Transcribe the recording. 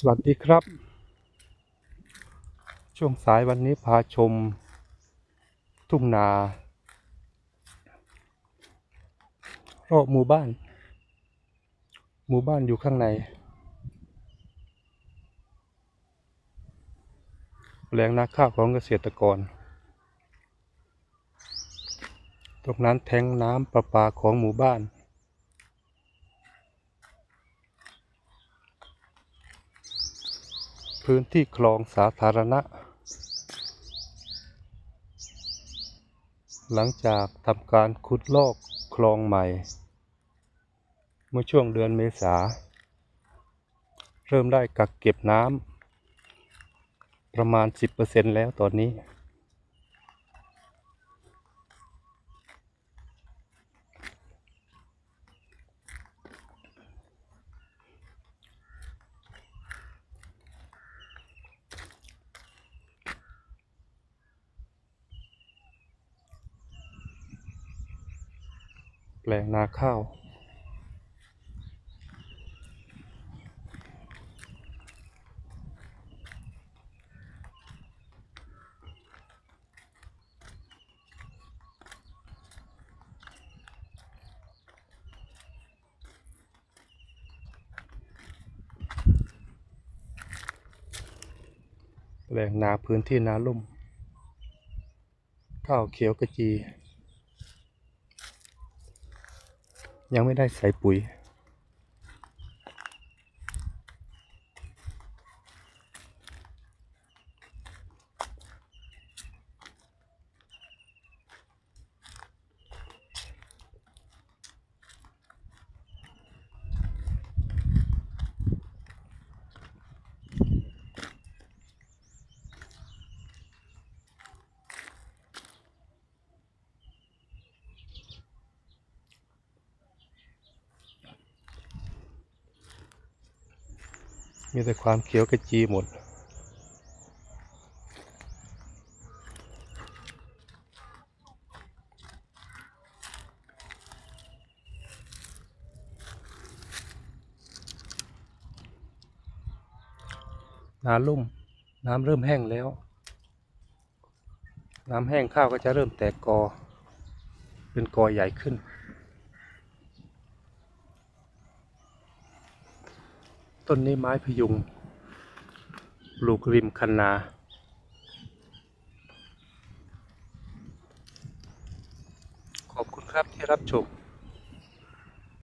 สวัสดีครับ ช่วงสายวันนี้พาชม ทุ่งนารอบหมู่บ้าน หมู่บ้านอยู่ข้างใน แปลงนาข้าวของเกษตรกร ตรงนั้นแทงน้ำประปาของหมู่บ้าน พื้นที่คลองสาธารณะ หลังจากทำการขุดลอกคลองใหม่ เมื่อช่วงเดือนเมษา เริ่มได้กักเก็บน้ำประมาณ 10%แล้วตอนนี้ แปลงนาข้าว แปลงนาพื้นที่นาลุ่ม ข้าวเขียวกระจี ยังไม่ได้ใส่ปุ๋ย มีแต่ความเขียวกระจีหมด นาลุ่ม น้ำเริ่มแห้งแล้ว น้ำแห้งข้าวก็จะเริ่มแตกกอ เป็นกอใหญ่ขึ้น ต้นนี้ไม้พยุง ปลูกริมคันนา ขอบคุณครับที่รับชม